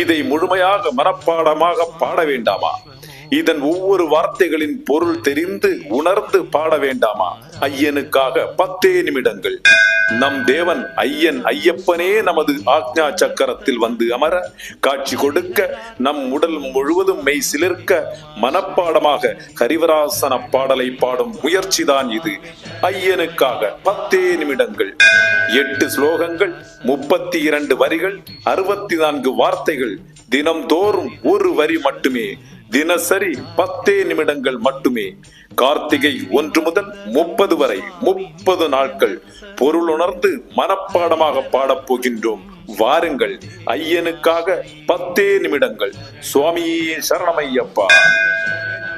இதை முழுமையாக மனப்பாடமாக பாட வேண்டாமா? இதன் ஒவ்வொரு வார்த்தைகளின் பொருள் தெரிந்து உணர்ந்து பாட வேண்டாமா? ஐயனுக்காக பத்தே நிமிடங்கள். நம் தேவன் ஐயன் ஐயப்பனே நமது ஆக்ஞா சக்கரத்தில் வந்து அமர காட்சி கொடுக்க நம் உடல் முழுவதும் மெய் சிலிர்க்க மனப்பாடமாக ஹரிவராசன பாடலை பாடும் முயற்சிதான் இது. ஐயனுக்காக பத்தே நிமிடங்கள். எட்டு ஸ்லோகங்கள் முப்பத்தி இரண்டு வரிகள் அறுபத்தி நான்கு வார்த்தைகள். தினம்தோறும் ஒரு வரி மட்டுமே. தினசரி பத்தே நிமிடங்கள் மட்டுமே. கார்த்திகை ஒன்று முதல் முப்பது வரை முப்பது நாட்கள். பொருளுணர்ந்து மனப்பாடமாக பாடப் போகின்றோம். வாருங்கள் ஐயனுக்காக பத்தே நிமிடங்கள். சுவாமியே சரணமையப்பா.